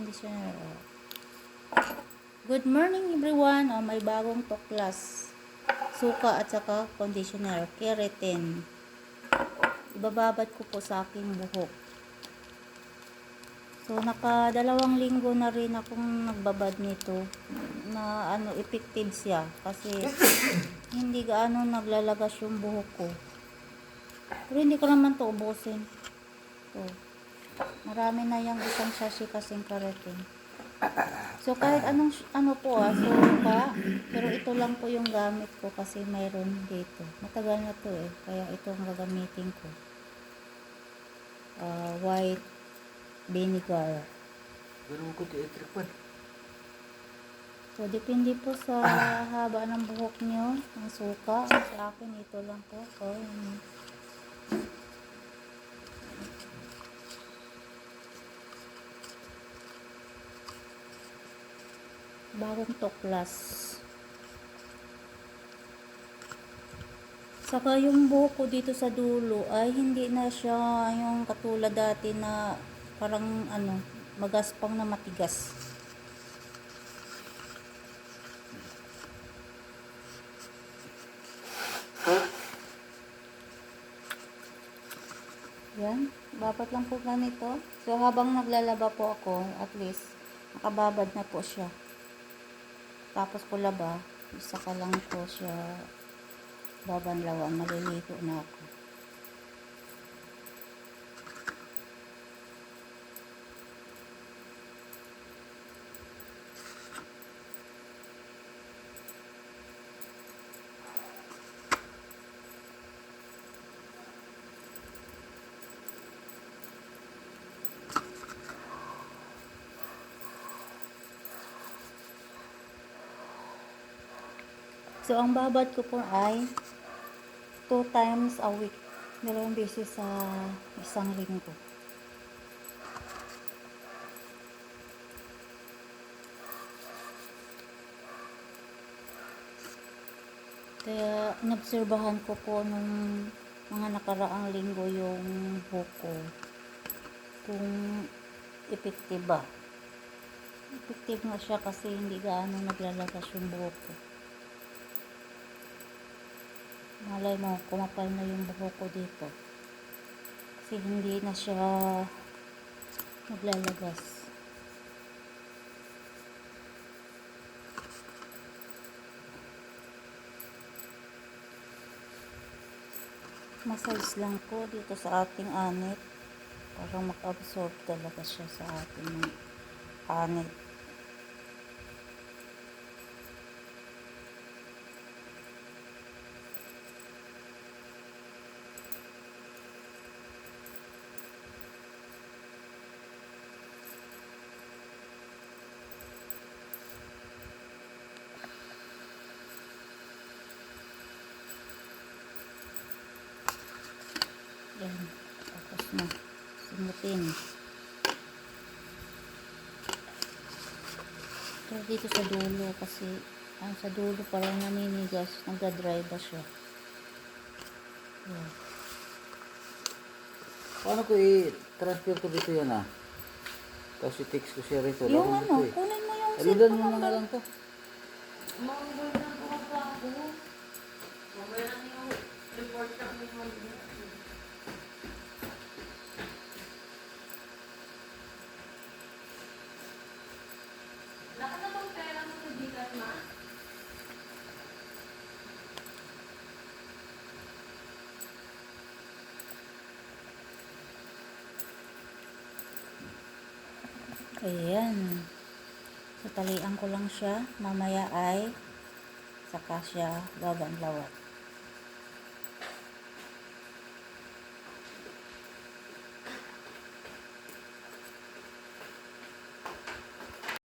conditioner. Good morning everyone. Oh, may bagong tuklas. Suka at saka conditioner. Keratin. Ibababad ko po sa aking buhok. So, nakadalawang linggo na rin akong nagbabad nito na ano, effective siya. Kasi, hindi gaano naglalagas yung buhok ko. Pero hindi ko naman to ubusin. So, marami na yung isang sachet kasing karating. So, kahit anong, ano po ah, suka, pero ito lang po yung gamit ko kasi mayroon dito. Matagal na to eh, kaya ito ang gagamitin ko. Ah, white vinegar. Ganun ko ti-electric pan. So, depende po sa haba ng buhok nyo, ng suka. Sa akin, ito lang po. So, yun. Bagong tuklas. Saka yung buhok dito sa dulo ay hindi na siya yung katulad dati na parang ano, magaspang na matigas. Yan, babat lang po ganito. So, habang naglalaba po ako, at least, nakababad na po siya. Tapos ko laba, isa ka lang po siya babanlawan, maliligo na ako. So, ang babad ko po ay two times a week. Dalawang beses sa isang linggo. Kaya, inobserbahan ko po nung mga nakaraang linggo yung buhok ko. Kung effective ba. Nga siya kasi hindi gaano naglalagas yung buhok ko. Malay mo, kumapal na yung buhok ko dito. Kasi hindi na siya naglalagas. Massage lang po dito sa ating anit para mag-absorb talaga siya sa ating anit. Yan. Tapos na. Sumutin. Pero dito sa dulo kasi ang sa dulo parang naninigas. Nagda-dry ba siya? Yan. Paano ko i-transfer ko dito yan ah? Tapos i-text ko siya rito. Yung Laro ano, eh. kunin mo yung cellphone mo na lang to. Ayan. So, talian ko lang siya. Mamaya ay saka siya babanlawat.